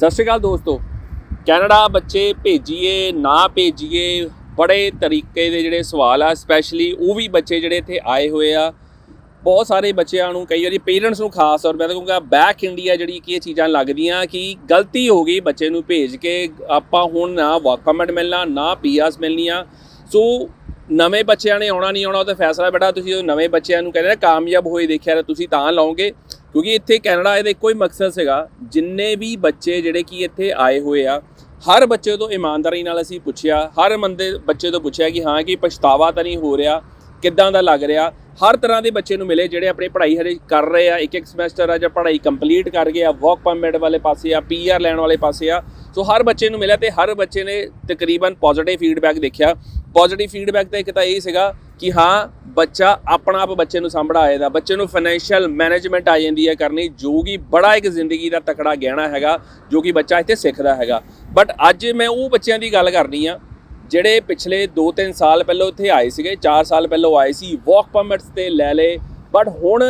ਸਤਿ ਸ਼੍ਰੀ ਅਕਾਲ ਦੋਸਤੋ। ਕੈਨੇਡਾ ਬੱਚੇ ਭੇਜੀਏ, ਨਾ ਭੇਜੀਏ, ਬੜੇ ਤਰੀਕੇ ਦੇ ਜਿਹੜੇ ਸਵਾਲ ਆ ਸਪੈਸ਼ਲੀ ਉਹ ਵੀ ਬੱਚੇ ਜਿਹੜੇ ਇੱਥੇ ਆਏ ਹੋਏ ਆ। ਬਹੁਤ ਸਾਰੇ ਬੱਚਿਆਂ ਨੂੰ, ਕਈ ਵਾਰੀ ਪੇਰੈਂਟਸ ਨੂੰ ਖਾਸ ਤੌਰ 'ਤੇ ਤਾਂ ਕਹੂੰਗਾ ਬੈਕ ਇੰਡੀਆ ਜਿਹੜੀ ਕਿ ਇਹ ਚੀਜ਼ਾਂ ਲੱਗਦੀਆਂ ਕਿ ਗਲਤੀ ਹੋ ਗਈ ਬੱਚੇ ਨੂੰ ਭੇਜ ਕੇ, ਆਪਾਂ ਹੁਣ ਨਾ ਵਰਕ ਪਰਮਿਟ ਮਿਲਣਾ, ਨਾ ਪੀਆਰਸ ਮਿਲਣੀਆਂ। ਸੋ ਨਵੇਂ ਬੱਚਿਆਂ ਨੇ ਆਉਣਾ, ਨਹੀਂ ਆਉਣਾ, ਉਹ ਤਾਂ ਫੈਸਲਾ ਬੇਟਾ ਤੁਸੀਂ ਉਹ ਨਵੇਂ ਬੱਚਿਆਂ ਨੂੰ ਕਹਿੰਦੇ ਨਾ, ਕਾਮਯਾਬ ਹੋਏ ਦੇਖਿਆ ਤਾਂ ਤੁਸੀਂ ਤਾਂ ਲਾਓਗੇ। ਕਿਉਂਕਿ ਇੱਥੇ ਕੈਨੇਡਾ ਇਹਦਾ ਇੱਕੋ ਹੀ ਮਕਸਦ ਸੀਗਾ, ਜਿੰਨੇ ਵੀ ਬੱਚੇ ਜਿਹੜੇ ਕਿ ਇੱਥੇ ਆਏ ਹੋਏ ਆ, ਹਰ ਬੱਚੇ ਤੋਂ ਇਮਾਨਦਾਰੀ ਨਾਲ ਅਸੀਂ ਪੁੱਛਿਆ, ਹਰ ਮੰਦੇ ਬੱਚੇ ਤੋਂ ਪੁੱਛਿਆ ਕਿ ਹਾਂ, ਕਿ ਪਛਤਾਵਾ ਤਾਂ ਨਹੀਂ ਹੋ ਰਿਹਾ, ਕਿੱਦਾਂ ਦਾ ਲੱਗ ਰਿਹਾ, ਹਰ ਤਰ੍ਹਾਂ ਦੇ ਬੱਚੇ ਨੂੰ ਮਿਲੇ ਜਿਹੜੇ ਆਪਣੇ ਪੜ੍ਹਾਈ ਹਰੇ ਕਰ ਰਹੇ ਆ ਇੱਕ ਇੱਕ ਸਮੈਸਟਰ ਆ, ਜਾਂ ਪੜ੍ਹਾਈ ਕੰਪਲੀਟ ਕਰ ਗਏ ਆ ਵਰਕ ਪਰਮਿਟ ਵਾਲੇ ਪਾਸੇ ਆ, ਪੀਆਰ ਲੈਣ ਵਾਲੇ ਪਾਸੇ ਆ, ਸੋ ਹਰ ਬੱਚੇ ਨੂੰ ਮਿਲਿਆ ਤੇ ਹਰ ਬੱਚੇ ਨੇ ਤਕਰੀਬਨ ਪੋਜ਼ਿਟਿਵ ਫੀਡਬੈਕ ਦੇਖਿਆ। ਪੋਜ਼ਿਟਿਵ ਫੀਡਬੈਕ ਤਾਂ ਇੱਕ ਤਾਂ ਇਹ ਸੀਗਾ ਕਿ ਹਾਂ ਬੱਚਾ ਆਪਣਾ ਆਪ ਬੱਚੇ ਨੂੰ ਸੰਭੜਾ ਆਏਦਾ। ਬੱਚੇ ਨੂੰ ਫਾਈਨੈਂਸ਼ੀਅਲ ਮੈਨੇਜਮੈਂਟ ਆ ਜਾਂਦੀ ਹੈ ਕਰਨੀ, ਜੋ ਕਿ ਬੜਾ ਇੱਕ ਜ਼ਿੰਦਗੀ ਦਾ ਤਕੜਾ ਗਹਿਣਾ ਹੈਗਾ, ਜੋ ਕਿ ਬੱਚਾ ਇੱਥੇ ਸਿੱਖਦਾ ਹੈਗਾ। ਬਟ ਅੱਜ ਮੈਂ ਉਹ ਬੱਚਿਆਂ ਦੀ ਗੱਲ ਕਰਨੀ ਆ, ਜਿਹੜੇ ਪਿਛਲੇ 2-3 ਸਾਲ ਪਹਿਲਾਂ ਇੱਥੇ ਆਏ ਸੀਗੇ 4 ਸਾਲ ਪਹਿਲਾਂ ਆਏ ਸੀ ਵਰਕ ਪਰਮਿਟਸ ਤੇ ਲੈ ਲਏ। ਬਟ ਹੁਣ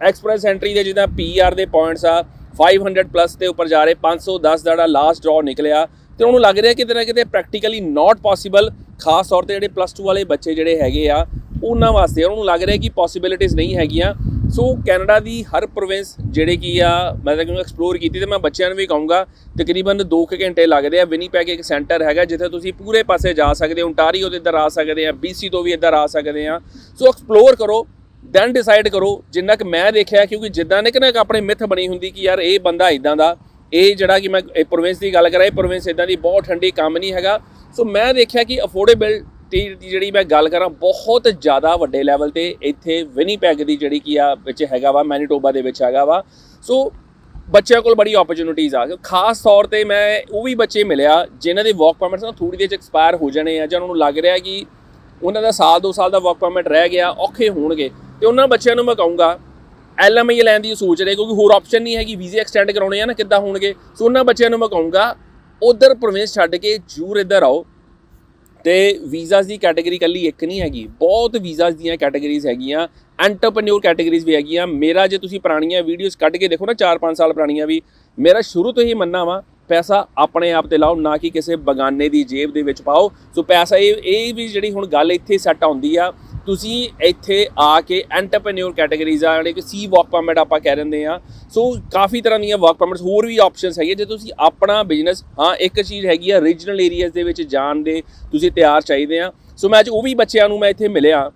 ਐਕਸਪ੍ਰੈਸ ਐਂਟਰੀ ਦੇ ਜਿੱਦਾਂ ਪੀਆਰ ਦੇ ਪੁਆਇੰਟਸ ਆ 500 ਪਲੱਸ ਦੇ ਉੱਪਰ ਜਾ ਰਹੇ 510 ਦਾ ਜਿਹੜਾ ਲਾਸਟ ਡਰਾ ਨਿਕਲਿਆ, ਤੇ ਉਹਨੂੰ ਲੱਗ ਰਿਹਾ ਕਿਤੇ ਨਾ ਕਿਤੇ ਪ੍ਰੈਕਟੀਕਲੀ ਨਾਟ ਪੋਸੀਬਲ ਖਾਸ ਤੌਰ ਤੇ ਜਿਹੜੇ ਪਲੱਸ 2 ਵਾਲੇ ਬੱਚੇ ਜਿਹੜੇ ਹੈਗੇ ਆ ਉਹਨਾਂ ਵਾਸਤੇ, ਉਹਨਾਂ ਨੂੰ ਲੱਗ ਰਿਹਾ ਕਿ ਪੋਸਿਬਿਲਿਟੀਆਂ ਨਹੀਂ ਹੈਗੀਆਂ। ਸੋ ਕੈਨੇਡਾ ਦੀ ਹਰ ਪ੍ਰੋਵਿੰਸ ਜਿਹੜੇ ਕੀ ਆ, ਮੈਂ ਤਾਂ ਕਹਿੰਦਾ ਐਕਸਪਲੋਰ ਕੀਤੀ ਤੇ ਮੈਂ ਬੱਚਿਆਂ ਨੂੰ ਵੀ ਕਹੂੰਗਾ, ਤਕਰੀਬਨ 2 ਘੰਟੇ ਲੱਗਦੇ ਆ। ਵਿਨੀਪੈਗ ਇੱਕ ਸੈਂਟਰ ਹੈਗਾ, ਜਿੱਥੇ ਤੁਸੀਂ ਪੂਰੇ ਪਾਸੇ ਜਾ ਸਕਦੇ ਹੋ। Ontario ਦੇ ਇੱਧਰ ਆ ਸਕਦੇ ਆ BC ਤੋਂ ਵੀ ਇੱਧਰ ਆ ਸਕਦੇ ਆ। ਸੋ ਐਕਸਪਲੋਰ ਕਰੋ ਦੈਨ ਡਿਸਾਈਡ ਕਰੋ। ਜਿੰਨਾ ਕਿ ਮੈਂ ਦੇਖਿਆ, ਕਿਉਂਕਿ ਜਿੱਦਾਂ ਨੇ ਕਿ ਨਾ ਇੱਕ ਆਪਣੇ ਮਿੱਥ ਬਣੀ ਹੁੰਦੀ ਕਿ ਯਾਰ ਇਹ ਬੰਦਾ ਇਦਾਂ ਦਾ, ਇਹ ਜਿਹੜਾ ਕਿ ਮੈਂ ਇਹ ਪ੍ਰੋਵਿੰਸ ਦੀ ਗੱਲ ਕਰਾਂ, ਇਹ ਪ੍ਰੋਵਿੰਸ ਇਦਾਂ ਦੀ ਬਹੁਤ ਠੰਡੀ ਕੰਮ ਨਹੀਂ ਹੈਗਾ। ਸੋ ਮੈਂ ਦੇਖਿਆ ਕਿ ਅਫੋਰਡੇਬਲ ਤੇ ਜਿਹੜੀ ਮੈਂ ਗੱਲ ਕਰਾਂ ਬਹੁਤ ਜ਼ਿਆਦਾ ਵੱਡੇ ਲੈਵਲ ਤੇ ਇੱਥੇ ਵਿਨੀਪੈਗ ਦੀ ਜਿਹੜੀ ਕੀ ਆ, ਵਿੱਚ ਹੈਗਾ ਵਾ ਮੈਨੀਟੋਬਾ ਦੇ ਵਿੱਚ ਹੈਗਾ ਵਾ। ਸੋ ਬੱਚਿਆਂ ਕੋਲ ਬੜੀ ਓਪਰਚ्युनिटीज ਆ। ਖਾਸ ਤੌਰ ਤੇ ਮੈਂ ਉਹ ਵੀ ਬੱਚੇ ਮਿਲਿਆ, ਜਿਨ੍ਹਾਂ ਦੇ ਵਰਕ ਪਰਮਿਟਸ ਨਾ ਥੋੜੀ ਦੇਰ ਚ ਐਕਸਪਾਇਰ ਹੋ ਜਾਣੇ ਆ, ਜਾਂ ਉਹਨਾਂ ਨੂੰ ਲੱਗ ਰਿਹਾ ਕਿ ਉਹਨਾਂ ਦਾ ਸਾਲ, ਦੋ ਸਾਲ ਦਾ ਵਰਕ ਪਰਮਿਟ ਰਹਿ ਗਿਆ, ਔਖੇ ਹੋਣਗੇ। ਤੇ ਉਹਨਾਂ ਬੱਚਿਆਂ ਨੂੰ ਮੈਂ ਕਹੂੰਗਾ ਐਲਐਮਏ ਲੈਣ ਦੀ ਸੋਚ ਰਹੇ, ਕਿਉਂਕਿ ਹੋਰ ਆਪਸ਼ਨ ਨਹੀਂ ਹੈਗੀ ਵੀਜ਼ੇ ਐਕਸਟੈਂਡ ਕਰਾਉਣੇ ਆ ਨਾ, ਕਿੱਦਾਂ ਹੋਣਗੇ? ਸੋ ਉਹਨਾਂ ਬੱਚਿਆਂ ਨੂੰ ਮੈਂ ਕਹੂੰਗਾ, ਉਧਰ ਪ੍ਰੋਵਿੰਸ ਛੱਡ ਕੇ ਜੂਰ ਇੱਧਰ ਆਓ। ਤੇ ਵੀਜ਼ਾਸ ਦੀ ਕੈਟਾਗਰੀ ਕੱਲੀ ਇੱਕ ਨਹੀਂ ਹੈਗੀ। ਬਹੁਤ ਵੀਜ਼ਾਸ ਦੀਆਂ ਕੈਟਾਗਰੀਜ਼ ਹੈਗੀਆਂ। ਐਂਟਰਪ੍ਰੈਨਿਓਰ ਕੈਟਾਗਰੀਜ਼ ਵੀ ਹੈਗੀਆਂ। ਮੇਰਾ ਜੇ ਤੁਸੀਂ ਪੁਰਾਣੀਆਂ ਵੀਡੀਓਜ਼ ਕੱਢ ਕੇ ਦੇਖੋ ਨਾ 4-5 ਸਾਲ ਪੁਰਾਣੀਆਂ ਵੀ, ਮੇਰਾ ਸ਼ੁਰੂ ਤੋਂ ਹੀ ਮੰਨਣਾ ਵਾ, ਪੈਸਾ ਆਪਣੇ ਆਪ ਤੇ ਲਾਓ, ਨਾ ਕਿ ਕਿਸੇ ਬਗਾਨੇ ਦੀ ਜੇਬ ਦੇ ਵਿੱਚ ਪਾਓ। ਸੋ ਪੈਸਾ ਇਹ ਇਹ ਵੀ ਜਿਹੜੀ ਹੁਣ ਗੱਲ ਇੱਥੇ ਸੈੱਟ ਆਉਂਦੀ ਆ ਤੁਸੀਂ ਇੱਥੇ ਆ ਕੇ ਐਂਟਰਪ੍ਰੈਨਿਓਰ ਕੈਟਾਗਰੀਜ਼ ਆ, ਜਿਹੜੇ ਕਿ ਸੀ ਵਰਕ ਪਰਮਿਟ ਆਪਾਂ ਕਹਿ ਦਿੰਦੇ ਆ। ਸੋ ਕਾਫੀ ਤਰ੍ਹਾਂ ਦੀਆਂ ਵਰਕ ਪਰਮਿਟਸ ਹੋਰ ਵੀ ਆਪਸ਼ਨਸ ਹੈਗੀਆਂ। ਜੇ ਤੁਸੀਂ ਆਪਣਾ ਬਿਜ਼ਨਸ ਹਾਂ, ਇੱਕ ਚੀਜ਼ ਹੈਗੀ ਆ ਰੀਜਨਲ ਏਰੀਆਜ਼ ਦੇ ਵਿੱਚ ਜਾਣ ਦੇ ਤੁਸੀਂ ਤਿਆਰ ਚਾਹੀਦੇ ਆ। ਸੋ ਮੈਂ ਅੱਜ ਉਹ ਵੀ ਬੱਚਿਆਂ ਨੂੰ ਮੈਂ ਇੱਥੇ ਮਿਲਿਆ,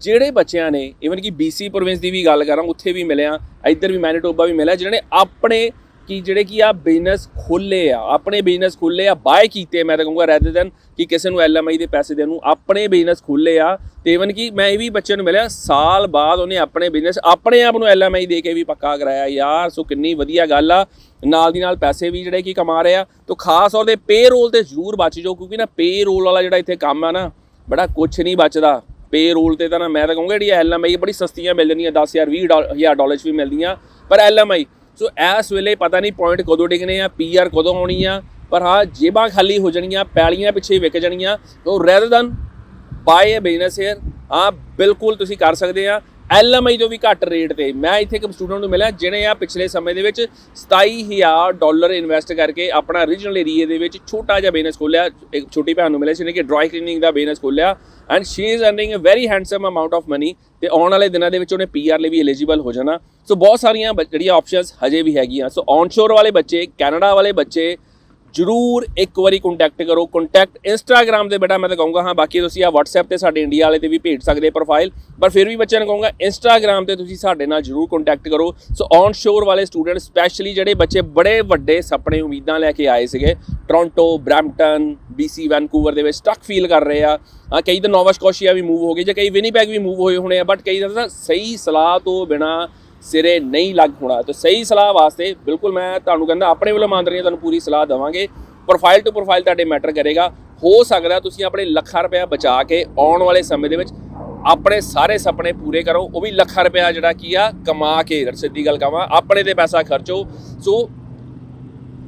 ਜਿਹੜੇ ਬੱਚਿਆਂ ਨੇ ਇਵਨ ਕਿ BC ਪ੍ਰੋਵਿੰਸ ਦੀ ਵੀ ਗੱਲ ਕਰਾਂ, ਉੱਥੇ ਵੀ ਮਿਲਿਆ, ਇੱਧਰ ਵੀ ਮੈਨੀਟੋਬਾ ਵੀ ਮਿਲਿਆ ਜਿਨ੍ਹਾਂ ਨੇ ਆਪਣੇ ਕਿ ਜਿਹੜੇ ਕੀ ਆ ਬਿਜ਼ਨਸ ਖੋਲੇ ਆ, ਆਪਣੇ ਬਿਜ਼ਨਸ ਖੋਲੇ ਆ ਬਾਏ ਕੀਤੇ ਮੈਂ ਤਾਂ ਕਹੂੰਗਾ ਰੈਦਰ ਦੈਨ ਕਿ ਕਿਸੇ ਨੂੰ ਐਲਐਮਆਈ ਦੇ ਪੈਸੇ ਦੇਣ ਨੂੰ, ਆਪਣੇ ਬਿਜ਼ਨਸ ਖੋਲੇ ਆ, ਤੇ ਇਵਨ ਕਿ ਮੈਂ ਇਹ ਵੀ ਬੱਚੇ ਨੂੰ ਮਿਲਿਆ, ਸਾਲ ਬਾਅਦ ਉਹਨੇ ਆਪਣੇ ਬਿਜ਼ਨਸ ਆਪਣੇ ਆਪ ਨੂੰ ਐਲਐਮਆਈ ਦੇ ਕੇ ਵੀ ਪੱਕਾ ਕਰਾਇਆ, ਯਾਰ ਸੋ ਕਿੰਨੀ ਵਧੀਆ ਗੱਲ ਆ, ਨਾਲ ਦੀ ਨਾਲ ਪੈਸੇ ਵੀ ਜਿਹੜੇ ਕੀ ਕਮਾ ਰਹੇ ਆ, ਤੋਂ ਖਾਸ ਤੌਰ ਤੇ ਪੇ ਰੋਲ ਤੇ ਜ਼ਰੂਰ ਬਚ ਜਾਓ, ਕਿਉਂਕਿ ਨਾ ਪੇ ਰੋਲ ਵਾਲਾ ਜਿਹੜਾ ਇੱਥੇ ਕੰਮ ਆ ਨਾ, ਬੜਾ ਕੁਛ ਨਹੀਂ ਬਚਦਾ। ਪੇ ਰੋਲ ਤੇ ਤਾਂ ਨਾ ਮੈਂ ਤਾਂ ਕਹੂੰਗਾ ਜਿਹੜੀ ਐਲਐਮਆਈ ਬੜੀ ਸਸਤੀਆਂ ਮਿਲ ਜਾਂਦੀਆਂ 10000 20000 ਡਾਲਰ 'ਚ ਵੀ ਮਿਲਦੀਆਂ, ਪਰ ਐਲਐਮਆਈ ਸੋ ਇਸ ਵੇਲੇ ਪਤਾ ਨਹੀਂ ਪੁਆਇੰਟ ਕਦੋਂ ਡਿੱਗਣੇ ਆ ਪੀਆਰ ਕਦੋਂ ਆਉਣੀ ਆ, ਪਰ ਹਾਂ, ਜੇਬਾਂ ਖਾਲੀ ਹੋ ਜਾਣੀਆਂ, ਪੈਲੀਆਂ ਪਿੱਛੇ ਵਿਕ ਜਾਣੀਆਂ। So rather than buy a business here ਹਾਂ, ਬਿਲਕੁਲ ਤੁਸੀਂ ਕਰ ਸਕਦੇ ਆ। ਐਲਐਮਆਈ ਤੋਂ ਵੀ ਘੱਟ ਰੇਟ ਤੇ। ਮੈਂ ਇੱਥੇ ਇੱਕ ਸਟੂਡੈਂਟ ਨੂੰ ਮਿਲਿਆ, ਜਿਹਨੇ ਆ ਪਿਛਲੇ ਸਮੇਂ ਦੇ ਵਿੱਚ 27000 ਡਾਲਰ ਇਨਵੈਸਟ ਕਰਕੇ ਆਪਣਾ ਰੀਜਨਲ ਏਰੀਆ ਦੇ ਵਿੱਚ ਛੋਟਾ ਜਿਹਾ ਬਿਜ਼ਨਸ ਖੋਲਿਆ ਇੱਕ ਛੋਟੀ ਭੈਣ ਨੂੰ ਮਿਲਿਆ, ਜਿਹਨੇ ਕਿ ਡਰਾਈ ਕਲੀਨਿੰਗ ਦਾ ਬਿਜ਼ਨਸ ਖੋਲਿਆ and she is earning a very handsome amount of money ਤੇ ਆਉਣ ਵਾਲੇ ਦਿਨਾਂ ਦੇ ਵਿੱਚ ਉਹਨੇ ਪੀਆਰ ਲਈ ਵੀ ਐਲੀਜੀਬਲ ਹੋ ਜਾਣਾ। ਸੋ ਬਹੁਤ ਸਾਰੀਆਂ ਬ- ਜਿਹੜੀਆਂ ਆਪਸ਼ਨਸ ਹਜੇ ਵੀ ਹੈਗੀਆਂ। ਸੋ ਔਨਸ਼ੋਰ ਵਾਲੇ ਬੱਚੇ ਕੈਨੇਡਾ ਵਾਲੇ ਬੱਚੇ ਜਰੂਰ ਇੱਕ ਵਾਰੀ ਕੰਟੈਕਟ ਕਰੋ। ਕੰਟੈਕਟ ਇੰਸਟਾਗ੍ਰam ਤੇ ਬੇਟਾ ਮੈਂ ਤਾਂ ਕਹੂੰਗਾ, ਹਾਂ, ਬਾਕੀ ਤੁਸੀਂ ਆ WhatsApp ਤੇ ਸਾਡੇ ਇੰਡੀਆ ਵਾਲੇ ਤੇ ਵੀ ਭੇਜ ਸਕਦੇ ਪ੍ਰੋਫਾਈਲ ਪਰ ਫਿਰ ਵੀ ਬੱਚਿਆਂ ਨੂੰ ਕਹੂੰਗਾ ਇੰਸਟਾਗ੍ਰam ਤੇ ਤੁਸੀਂ ਸਾਡੇ ਨਾਲ ਜਰੂਰ ਕੰਟੈਕਟ ਕਰੋ। ਸੋ ਔਨ ਸ਼ੋਰ ਵਾਲੇ ਸਟੂਡੈਂਟ ਸਪੈਸ਼ਲੀ ਜਿਹੜੇ ਬੱਚੇ ਬੜੇ ਵੱਡੇ ਸੁਪਨੇ, ਉਮੀਦਾਂ ਲੈ ਕੇ ਆਏ ਸੀਗੇ ਟੋਰਾਂਟੋ ਬ੍ਰੈਂਪਟਨ BC ਵੈਨਕੂਵਰ ਦੇ ਵਿੱਚ ਸਟਕ ਫੀਲ ਕਰ ਰਹੇ ਆ। ਹਾਂ ਕਈ ਤਾਂ ਨੋਵਾ ਸਕੋਸ਼ੀਆ ਵੀ ਮੂਵ ਹੋ ਗਏ, ਜਾਂ ਕਈ ਵਿਨੀਪੈਗ ਵੀ ਮੂਵ ਹੋਏ ਹੋਣੇ ਆ ਬਟ ਕਈ ਤਾਂ ਸਹੀ ਸਲਾਹ ਤੋਂ ਬਿਨਾ ਸਿਰੇ ਨਹੀਂ ਲੱਗ ਹੋਣਾ। ਤੇ ਸਹੀ ਸਲਾਹ ਵਾਸਤੇ ਬਿਲਕੁਲ ਮੈਂ ਤੁਹਾਨੂੰ ਕਹਿੰਦਾ, ਆਪਣੇ ਵੱਲੋਂ ਇਮਾਨਦਾਰੀ ਨਾਲ ਤੁਹਾਨੂੰ ਪੂਰੀ ਸਲਾਹ ਦੇਵਾਂਗੇ। ਪ੍ਰੋਫਾਈਲ ਟੂ ਪ੍ਰੋਫਾਈਲ ਤੁਹਾਡੇ ਮੈਟਰ ਕਰੇਗਾ। ਹੋ ਸਕਦਾ ਤੁਸੀਂ ਆਪਣੇ ਲੱਖਾਂ ਰੁਪਇਆ ਬਚਾ ਕੇ ਆਉਣ ਵਾਲੇ ਸਮੇਂ ਦੇ ਵਿੱਚ ਆਪਣੇ ਸਾਰੇ ਸੁਪਨੇ ਪੂਰੇ ਕਰੋ। ਉਹ ਵੀ ਲੱਖਾਂ ਰੁਪਇਆ ਜਿਹੜਾ ਕੀ ਆ, ਕਮਾ ਕੇ ਸਿੱਧੀ ਗੱਲ ਕਹਾਂ ਆਪਣੇ ਤੇ ਪੈਸਾ ਖਰਚੋ। ਸੋ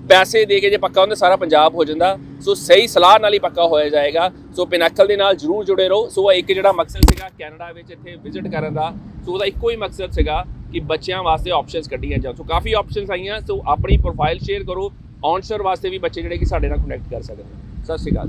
ਪੈਸੇ ਦੇ ਕੇ ਜੇ ਪੱਕਾ ਹੁੰਦਾ, ਸਾਰਾ ਪੰਜਾਬ ਹੋ ਜਾਂਦਾ। ਸੋ ਸਹੀ ਸਲਾਹ ਨਾਲ ਹੀ ਪੱਕਾ ਹੋਇਆ ਜਾਏਗਾ। ਸੋ ਪਿਨੈਕਲ ਦੇ ਨਾਲ ਜਰੂਰ ਜੁੜੇ ਰਹੋ। ਸੋ ਇੱਕ ਜਿਹੜਾ ਮਕਸਦ ਸੀਗਾ ਕੈਨੇਡਾ ਵਿੱਚ ਇੱਥੇ ਵਿਜ਼ਿਟ ਕਰਨ ਦਾ। ਸੋ ਉਹਦਾ ਇੱਕੋ ਹੀ ਮਕਸਦ ਸੀਗਾ ਕਿ ਬੱਚਿਆਂ ਵਾਸਤੇ ਆਪਸ਼ਨਸ ਕੱਢੀਆਂ ਜਾਣ। ਸੋ ਕਾਫੀ ਆਪਸ਼ਨਸ ਆਈਆਂ। ਸੋ ਆਪਣੀ ਪ੍ਰੋਫਾਈਲ ਸ਼ੇਅਰ ਕਰੋ। ਔਨਸ਼ੋਰ ਵਾਸਤੇ ਵੀ ਬੱਚੇ ਜਿਹੜੇ ਕਿ ਸਾਡੇ ਨਾਲ ਕਨੈਕਟ ਕਰ ਸਕਦੇ ਸਤਿ ਸ਼੍ਰੀ ਅਕਾਲ।